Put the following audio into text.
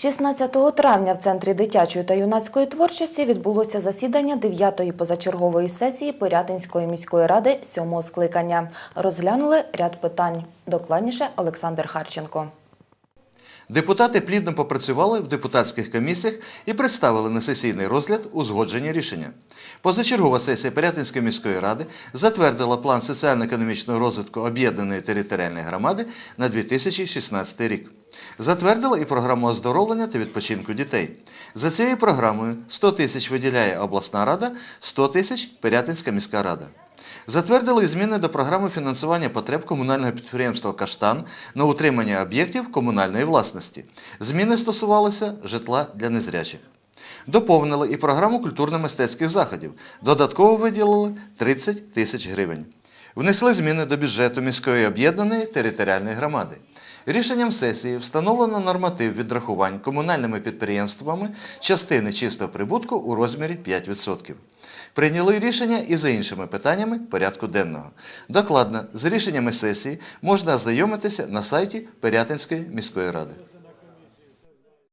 16 травня в Центрі дитячої та юнацької творчості відбулося засідання 9-ї позачергової сесії Пирятинської міської ради 7-го скликання. Розглянули ряд питань. Докладніше Олександр Харченко. Депутати плідно попрацювали в депутатських комісіях і представили на сесійний розгляд узгоджені рішення. Позачергова сесія Пирятинської міської ради затвердила план соціально-економічного розвитку об'єднаної територіальної громади на 2016 рік. Затвердила і програму оздоровлення та відпочинку дітей. За цією програмою 100 тисяч виділяє обласна рада, 100 тисяч Пирятинська міська рада. Затвердили зміни до програми фінансування потреб комунального підприємства «Каштан» на утримання об'єктів комунальної власності. Зміни стосувалися житла для незрячих. Доповнили і програму культурно-мистецьких заходів. Додатково виділили 30 тисяч гривень. Внесли зміни до бюджету міської об'єднаної територіальної громади. Рішенням сесії встановлено норматив відрахувань комунальними підприємствами частини чистого прибутку у розмірі 5%. Прийняли рішення і за іншими питаннями порядку денного. Докладно з рішеннями сесії можна ознайомитися на сайті Пирятинської міської ради.